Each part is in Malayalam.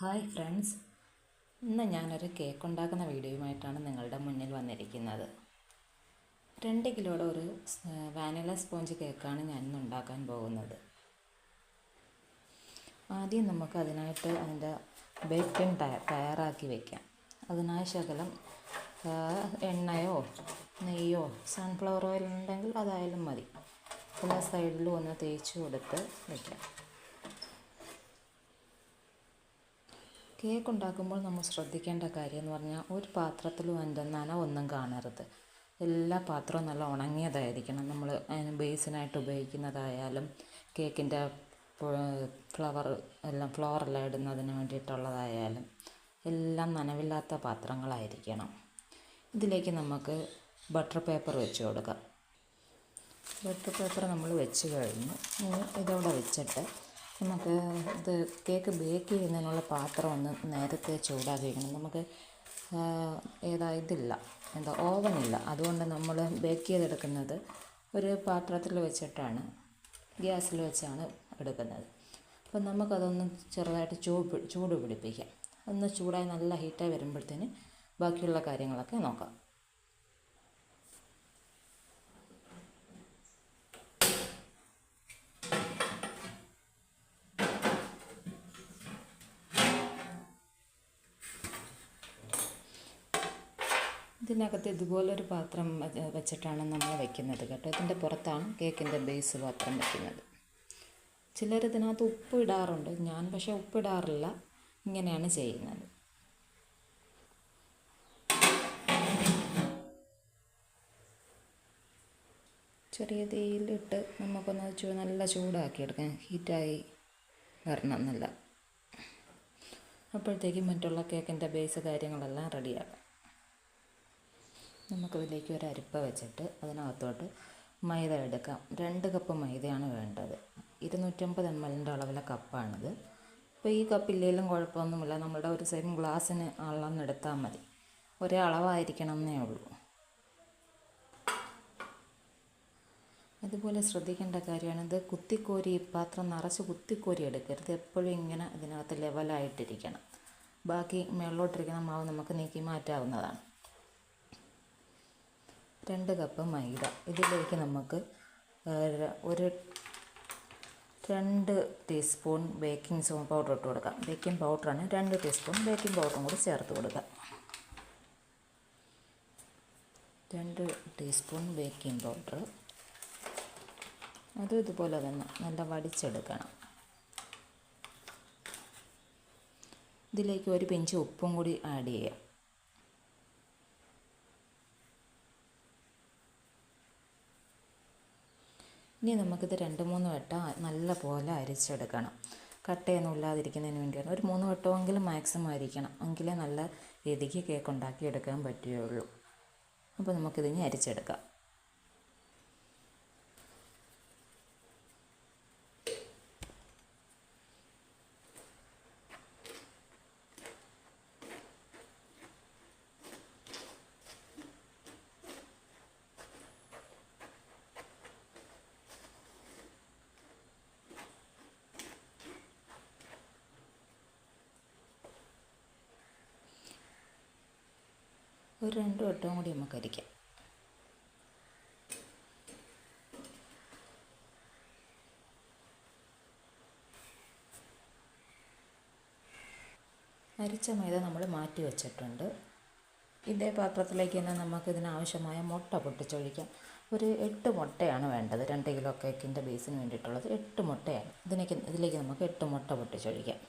Hi friends. ഇന്ന് ഞാനൊരു കേക്ക് ഉണ്ടാക്കുന്ന വീഡിയോയുമായിട്ടാണ് നിങ്ങളുടെ മുന്നിൽ വന്നിരിക്കുന്നത്. രണ്ട് കിലോയുടെ ഒരു വാനില സ്പോഞ്ച് കേക്കാണ് ഞാൻ ഇന്ന് ഉണ്ടാക്കാൻ പോകുന്നത്. ആദ്യം നമുക്ക് അതിനായിട്ട് അതിന്റെ ബേക്കിംഗ് ടയർ തയ്യാറാക്കി വയ്ക്കാം അതിനായ ശകലം എണ്ണയോ നെയ്യോ സൺഫ്ലവർ ഓയിൽ ഉണ്ടെങ്കിൽ അതായാലും മതി. എല്ലാ സൈഡിലും ഒന്ന് തേച്ച് കൊടുത്ത് വയ്ക്കാം കേക്ക് ഉണ്ടാക്കുമ്പോൾ നമ്മൾ ശ്രദ്ധിക്കേണ്ട കാര്യം എന്ന് പറഞ്ഞാൽ ഒരു പാത്രത്തിലും അതിന്റെ ഒന്നും കാണരുത്. എല്ലാ പാത്രവും നല്ല ഉണങ്ങിയതായിരിക്കണം. നമ്മൾ അതിന് ബേസിനായിട്ട് ഉപയോഗിക്കുന്നതായാലും കേക്കിന്റെ ഫ്ലവർ എല്ലാം ഫ്ലോറെല്ലാം ഇടുന്നതിന് വേണ്ടിയിട്ടുള്ളതായാലും എല്ലാം നനവില്ലാത്ത പാത്രങ്ങളായിരിക്കണം. ഇതിലേക്ക് നമുക്ക് ബട്ടർ പേപ്പർ വെച്ച് കൊടുക്കാം. ബട്ടർ പേപ്പർ നമ്മൾ വെച്ച് കഴിഞ്ഞു. ഇതവിടെ വെച്ചിട്ട് നമുക്ക് ഇത് കേക്ക് ബേക്ക് ചെയ്യുന്നതിനുള്ള പാത്രം ഒന്ന് നേരത്തെ ചൂടാക്കി നമുക്ക് ഏതാ ഇതില്ല. എന്താ ഓവനില്ല. അതുകൊണ്ട് നമ്മൾ ബേക്ക് ചെയ്തെടുക്കുന്നത് ഒരു പാത്രത്തിൽ വെച്ചിട്ടാണ് ഗ്യാസിൽ വെച്ചാണ് എടുക്കുന്നത്. അപ്പം നമുക്കതൊന്ന് ചെറുതായിട്ട് ചൂട് ചൂട് പിടിപ്പിക്കാം. ഒന്ന് ചൂടായി നല്ല ഹീറ്റായി വരുമ്പോഴത്തേന് ബാക്കിയുള്ള കാര്യങ്ങളൊക്കെ നോക്കാം. ഇതിനകത്ത് ഇതുപോലൊരു പാത്രം വെച്ചിട്ടാണ് നമ്മൾ വെക്കുന്നത് കേട്ടോ. ഇതിന്റെ പുറത്താണ് കേക്കിന്റെ ബേസ് പാത്രം വയ്ക്കുന്നത് ചിലർ ഇതിനകത്ത് ഉപ്പ് ഇടാറുണ്ട്. ഞാൻ പക്ഷേ ഉപ്പ് ഇടാറില്ല. ഇങ്ങനെയാണ് ചെയ്യുന്നത്. ചെറിയ തീയിലിട്ട് നമുക്കൊന്ന് ചൂ നല്ല ചൂടാക്കി എടുക്കാം. ഹീറ്റായി വരണം നല്ല അപ്പോഴത്തേക്കും മറ്റുള്ള കേക്കിന്റെ ബേസ് കാര്യങ്ങളെല്ലാം റെഡിയാക്കാം നമുക്കതിലേക്ക് ഒരു അരിപ്പ വെച്ചിട്ട് അതിനകത്തോട്ട് മൈദ എടുക്കാം. രണ്ട് കപ്പ് മൈദയാണ് വേണ്ടത്. ഇരുന്നൂറ്റമ്പത് എം എല്ലിന്റെ അളവിലെ കപ്പാണിത്. അപ്പോൾ ഈ കപ്പില്ലെങ്കിലും കുഴപ്പമൊന്നുമില്ല. നമ്മളുടെ ഒരു സെയിം ഗ്ലാസ്സിന് അളന്നെടുത്താൽ മതി. ഒരേ അളവായിരിക്കണം എന്നേ ഉള്ളൂ. അതുപോലെ ശ്രദ്ധിക്കേണ്ട കാര്യമാണ് ഇത് കുത്തിക്കോരി പാത്രം നിറച്ച് കുത്തിക്കോരി എടുക്കരുത്. എപ്പോഴും ഇങ്ങനെ ഇതിനകത്ത് ലെവലായിട്ടിരിക്കണം ബാക്കി മേളോട്ടിരിക്കുന്ന മാവ് നമുക്ക് നീക്കി മാറ്റാവുന്നതാണ്. രണ്ട് കപ്പ് മൈദ. ഇതിലേക്ക് നമുക്ക് ഒരു രണ്ട് ടീസ്പൂൺ ബേക്കിംഗ് സോ പൗഡർ ഇട്ട് കൊടുക്കാം. ബേക്കിംഗ് പൗഡറാണ് രണ്ട് ടീസ്പൂൺ ബേക്കിംഗ് പൗഡറും കൂടി ചേർത്ത് കൊടുക്കാം. രണ്ട് ടീസ്പൂൺ ബേക്കിംഗ് പൗഡർ. അതും ഇതുപോലെ തന്നെ നല്ല വടിച്ചെടുക്കണം. ഇതിലേക്ക് ഒരു പിഞ്ച് ഉപ്പും കൂടി ആഡ് ചെയ്യാം. ഇനി നമുക്കിത് രണ്ട് മൂന്ന് വട്ടം നല്ല പോലെ അരിച്ചെടുക്കണം. കട്ടയൊന്നും ഇല്ലാതിരിക്കുന്നതിന് വേണ്ടിയാണ്. ഒരു മൂന്ന് വട്ടമെങ്കിലും മാക്സിമം അരിക്കണം. എങ്കിലേ നല്ല രീതിക്ക് കേക്ക് ഉണ്ടാക്കി എടുക്കാൻ പറ്റുകയുള്ളൂ. അപ്പോൾ നമുക്കിതിനി അരിച്ചെടുക്കാം. ഒരു രണ്ട് വട്ടവും കൂടി നമുക്ക് അരിക്കാം അരിച്ച മൈദ നമ്മൾ മാറ്റി വെച്ചിട്ടുണ്ട്. ഇതേ പാത്രത്തിലേക്ക് തന്നെ നമുക്ക് ഇതിനാവശ്യമായ മുട്ട പൊട്ടിച്ചൊഴിക്കാം. ഒരു എട്ട് മുട്ടയാണ് വേണ്ടത്. രണ്ട് കിലോ കേക്കിന്റെ ബേസിന് വേണ്ടിയിട്ടുള്ളത്. എട്ട് മുട്ടയാണ്. ഇതിലേക്ക് ഇതിലേക്ക് നമുക്ക് എട്ട് മുട്ട പൊട്ടിച്ചൊഴിക്കാം.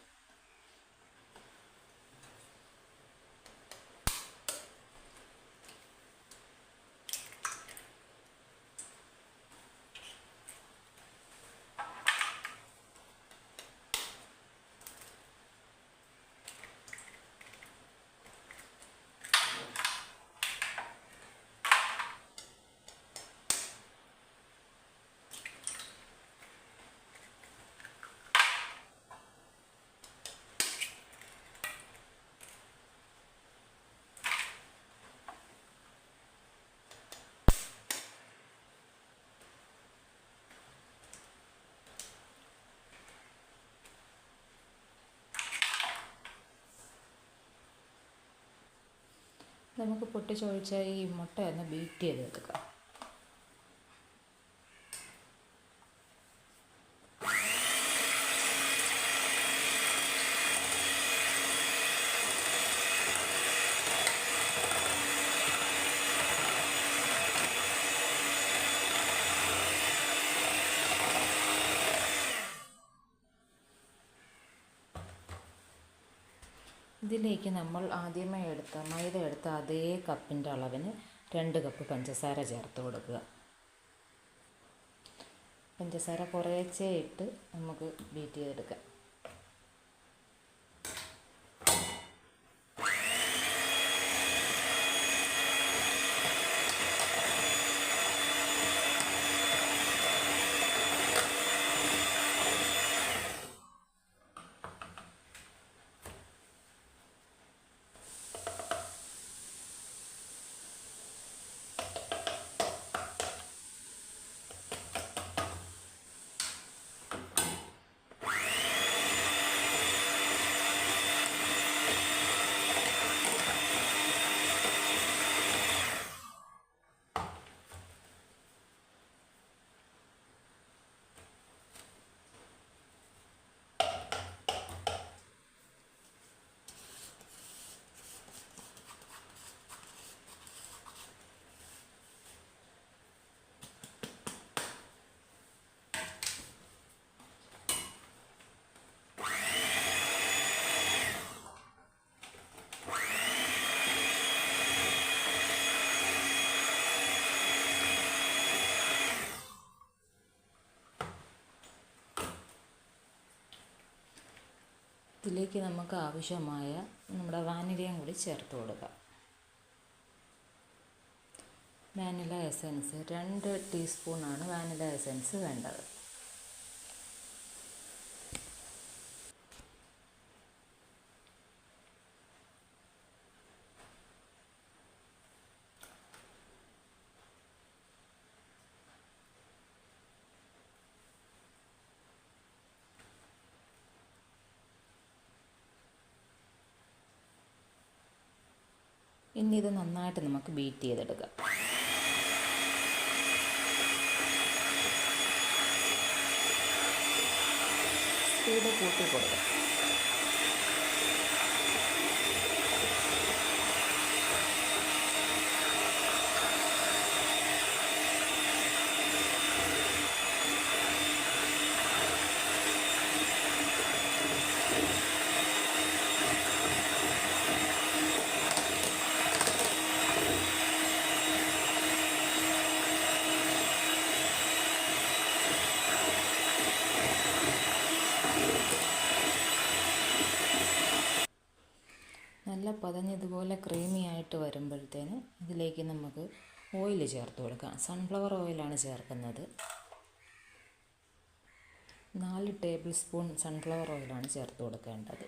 നമുക്ക് പൊട്ടിച്ചൊഴിച്ച ഈ മുട്ട ഒന്ന് ബീറ്റ് ചെയ്തെടുക്കാം ഇതിലേക്ക് നമ്മൾ ആദ്യമേ എടുത്ത മൈദ എടുത്ത അതേ കപ്പിന്റെ അളവിന് രണ്ട് കപ്പ് പഞ്ചസാര ചേർത്ത് കൊടുക്കുക. പഞ്ചസാര കുറേച്ചേ ഇട്ട് നമുക്ക് ബീറ്റ് ചെയ്തെടുക്കാം. ഇതിലേക്ക് നമുക്ക് ആവശ്യമായ നമ്മുടെ വാനിലയും കൂടി ചേർത്ത് കൊടുക്കാം. വാനില എസൻസ് രണ്ട് ടീസ്പൂണാണ് വാനില എസൻസ് വേണ്ടത്. ഇനി ഇത് നന്നായിട്ട് നമുക്ക് ബീറ്റ് ചെയ്തെടുക്കാം. സ്പീഡ് കൂട്ടി കൊടുക്കാം നല്ല പതഞ്ഞതുപോലെ ക്രീമി ആയിട്ട് വരുമ്പോഴത്തേന് ഇതിലേക്ക് നമുക്ക് ഓയിൽ ചേർത്ത് കൊടുക്കാം സൺഫ്ലവർ ഓയിലാണ് ചേർക്കുന്നത്. നാല് ടേബിൾ സ്പൂൺ സൺഫ്ലവർ ഓയിലാണ് ചേർത്ത് കൊടുക്കേണ്ടത്.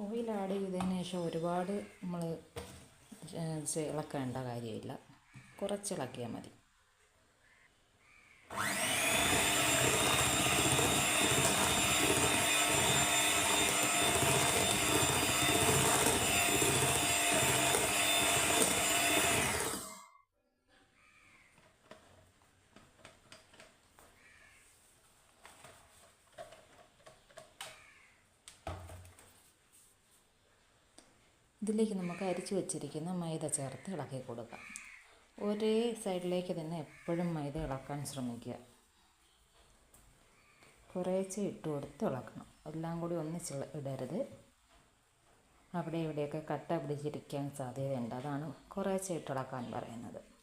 ഓയിൽ ആഡ് ചെയ്തതിന് ശേഷം ഒരുപാട് നമ്മൾ ഇളക്കേണ്ട കാര്യമില്ല. കുറച്ച് ഇളക്കിയാൽ മതി. ഇതിലേക്ക് നമുക്ക് അരിച്ചു വച്ചിരിക്കുന്ന മൈദ ചേർത്ത് ഇളക്കി കൊടുക്കാം. ഒരേ സൈഡിലേക്ക് തന്നെ എപ്പോഴും മൈദ ഇളക്കാൻ ശ്രമിക്കുക. കുറേശ്ശെ ഇട്ട് കൊടുത്ത് ഇളക്കണം. എല്ലാം കൂടി ഒന്നിച്ച് ഇടരുത്. അവിടെ ഇവിടെയൊക്കെ കട്ട പിടിച്ചിരിക്കാൻ സാധ്യതയുണ്ട്. അതാണ് കുറേശ്ശെ ഇട്ടിളക്കാൻ പറയുന്നത്.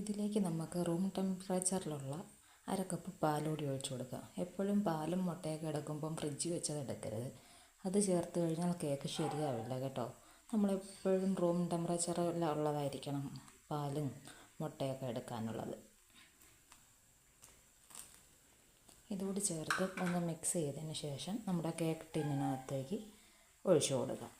ഇതിലേക്ക് നമുക്ക് റൂം ടെമ്പറേച്ചറിലുള്ള അര കപ്പ് പാലുകൂടി ഒഴിച്ചു കൊടുക്കാം എപ്പോഴും പാലും മുട്ടയൊക്കെ എടുക്കുമ്പം ഫ്രിഡ്ജിൽ വെച്ചത് എടുക്കരുത്. അത് ചേർത്ത് കഴിഞ്ഞാൽ കേക്ക് ശരിയാവില്ല കേട്ടോ. നമ്മളെപ്പോഴും റൂം ടെമ്പറേച്ചറിൽ ഉള്ളതായിരിക്കണം പാലും മുട്ടയൊക്കെ എടുക്കാനുള്ളത്. ഇതുകൂടി ചേർത്ത് ഒന്ന് മിക്സ് ചെയ്തതിന് ശേഷം നമ്മുടെ കേക്ക് ടിന്നിനകത്തേക്ക് ഒഴിച്ചു കൊടുക്കാം.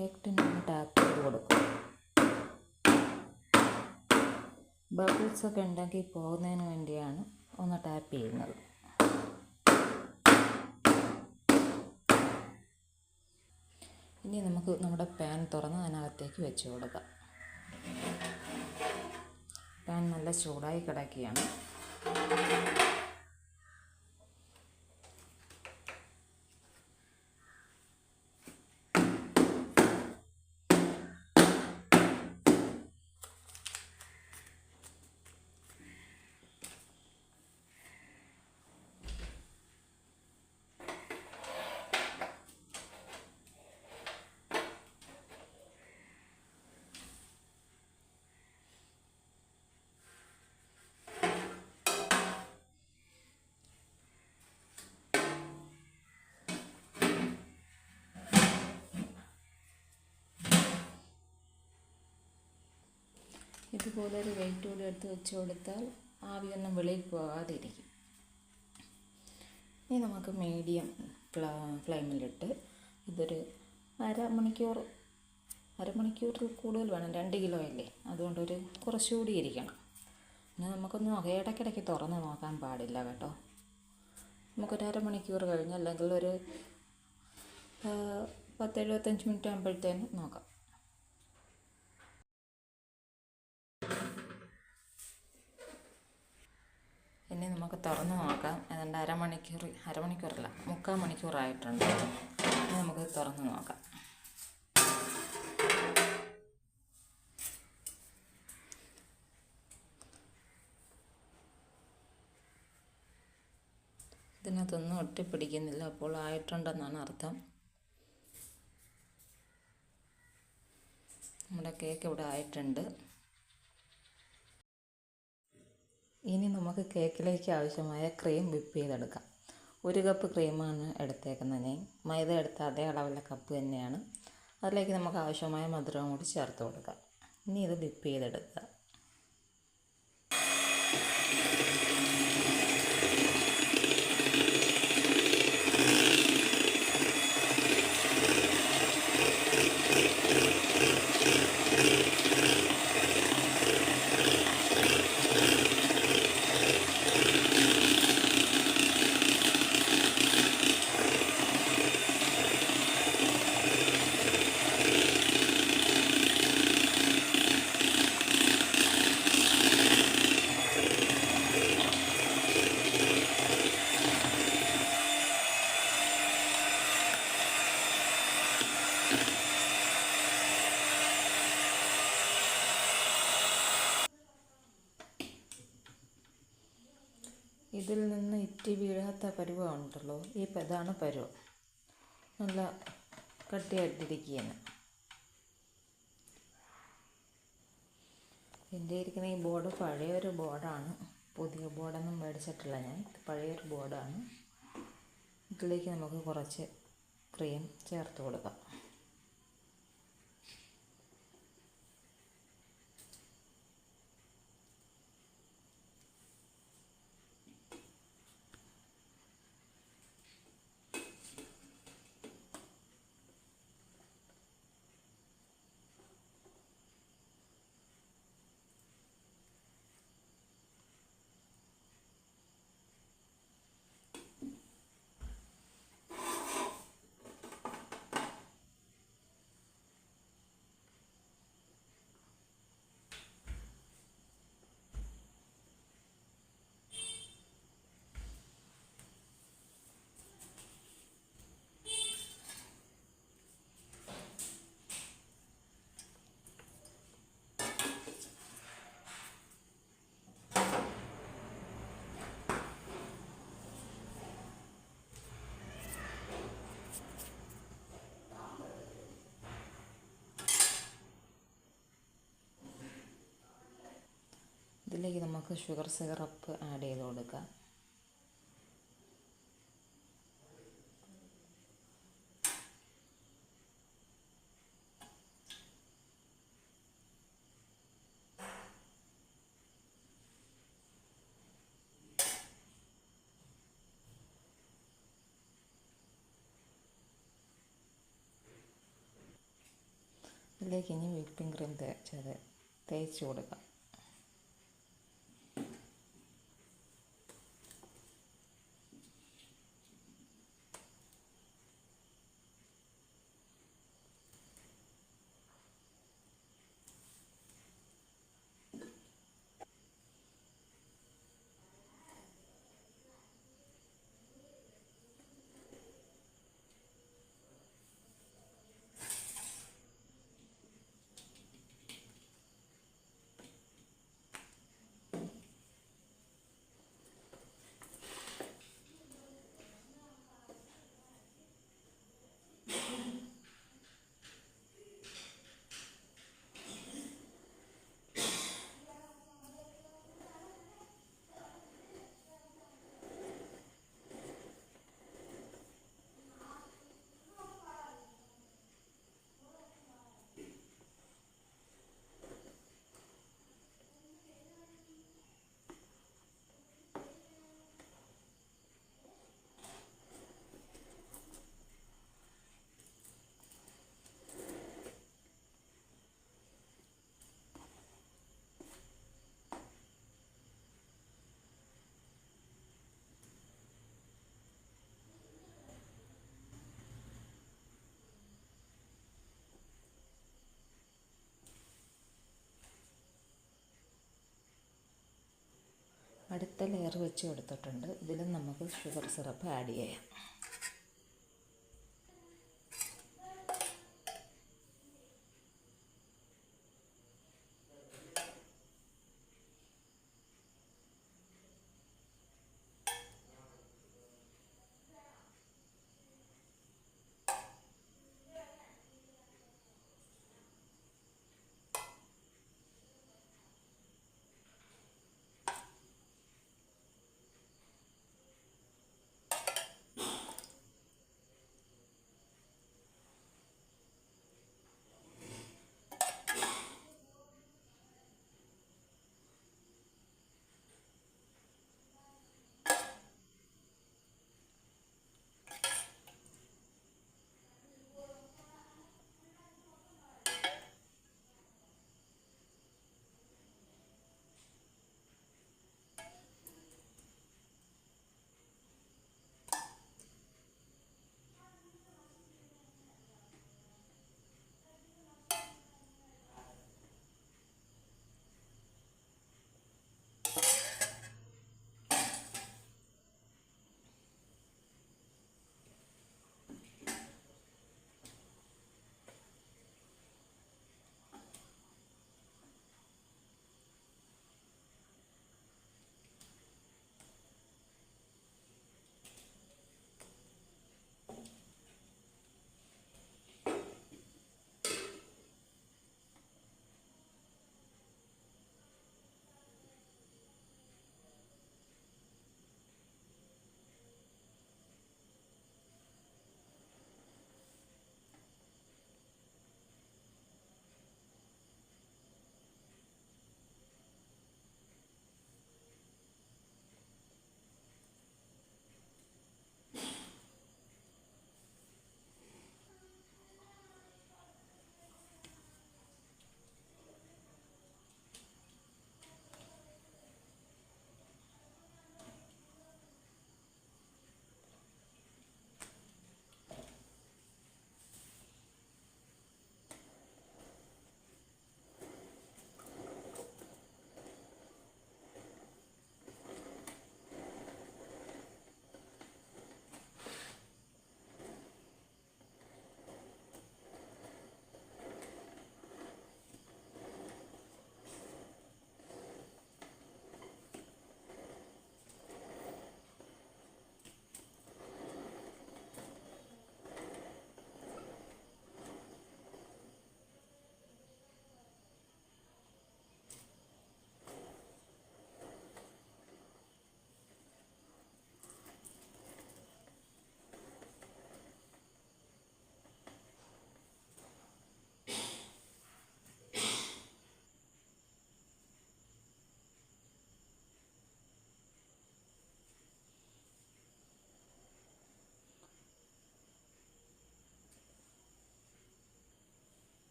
കേക്ക് ടിന്നൊന്ന് ടാപ്പ് ചെയ്ത് കൊടുക്കും ബബിൾസ് ഒക്കെ ഉണ്ടാക്കി പോകുന്നതിന് വേണ്ടിയാണ് ഒന്ന് ടാപ്പ് ചെയ്യുന്നത്. ഇനി നമുക്ക് നമ്മുടെ പാൻ തുറന്ന് അതിനകത്തേക്ക് വെച്ച് കൊടുക്കാം. പാൻ നല്ല ചൂടായി കിടക്കുകയാണ്. ഇതുപോലെ ഒരു വെയിറ്റ് കൂടി എടുത്ത് വെച്ച് കൊടുത്താൽ ആവിയൊന്നും വെളിയിൽ പോകാതെ ഇരിക്കും ഇനി നമുക്ക് മീഡിയം ഫ്ലാ ഫ്ലെയിമിലിട്ട് ഇതൊരു അരമണിക്കൂർ അരമണിക്കൂറിൽ കൂടുതൽ വേണം. രണ്ട് കിലോ അല്ലേ? അതുകൊണ്ടൊരു കുറച്ചുകൂടി ഇരിക്കണം. പിന്നെ നമുക്കൊന്ന് ഇടയ്ക്കിടയ്ക്ക് തുറന്ന് നോക്കാൻ പാടില്ല കേട്ടോ. നമുക്കൊരു അരമണിക്കൂർ കഴിഞ്ഞ് അല്ലെങ്കിൽ ഒരു പത്ത് എഴുപത്തഞ്ച് മിനിറ്റ് ആകുമ്പോഴത്തേനും നോക്കാം ഇനി നമുക്ക് തുറന്ന് നോക്കാം ഏതാണ്ട് അരമണിക്കൂർ അരമണിക്കൂറല്ല മുക്കാൽ മണിക്കൂറായിട്ടുണ്ട്. നമുക്ക് തുറന്ന് നോക്കാം. ഇതിനകത്തൊന്നും ഒട്ടിപ്പിടിക്കുന്നില്ല. അപ്പോൾ ആയിട്ടുണ്ടെന്നാണ് അർത്ഥം. നമ്മുടെ കേക്ക് ഇവിടെ ആയിട്ടുണ്ട്. ഇനി നമുക്ക് കേക്കിലേക്ക് ആവശ്യമായ ക്രീം വിപ്പ് ചെയ്തെടുക്കാം. ഒരു കപ്പ് ക്രീമാണ് എടുത്തേക്കുന്നത് ഞാൻ മൈദ എടുത്ത അതേ അളവിലെ കപ്പ് തന്നെയാണ്. അതിലേക്ക് നമുക്ക് ആവശ്യമായ മധുരവും കൂടി ചേർത്ത് കൊടുക്കാം. ഇനി ഇത് വിപ്പ് ചെയ്തെടുക്കുക. ഇറ്റി വീഴാത്ത ഈ ഇതാണ് പരുവം. നല്ല കട്ടിയായിട്ടിരിക്കുകയാണ് എന്റെ ഇരിക്കുന്ന ഈ ബോർഡ് പഴയൊരു ബോർഡാണ്. പുതിയ ബോർഡൊന്നും മേടിച്ചിട്ടില്ല ഞാൻ. പഴയൊരു ബോർഡാണ്. ഇതിലേക്ക് നമുക്ക് കുറച്ച് ക്രീം ചേർത്ത് കൊടുക്കാം. ഇതിലേക്ക് നമുക്ക് ഷുഗർ സിറപ്പ് ആഡ് ചെയ്ത് കൊടുക്കാം. ഇതിലേക്ക് ഇനി വിപ്പിംഗ് ക്രീം തേച്ചത് തേച്ച് കൊടുക്കാം. അടുത്ത ലെയർ വെച്ച് കൊടുത്തിട്ടുണ്ട്. ഇതിലും നമുക്ക് ഷുഗർ സിറപ്പ് ആഡ് ചെയ്യാം.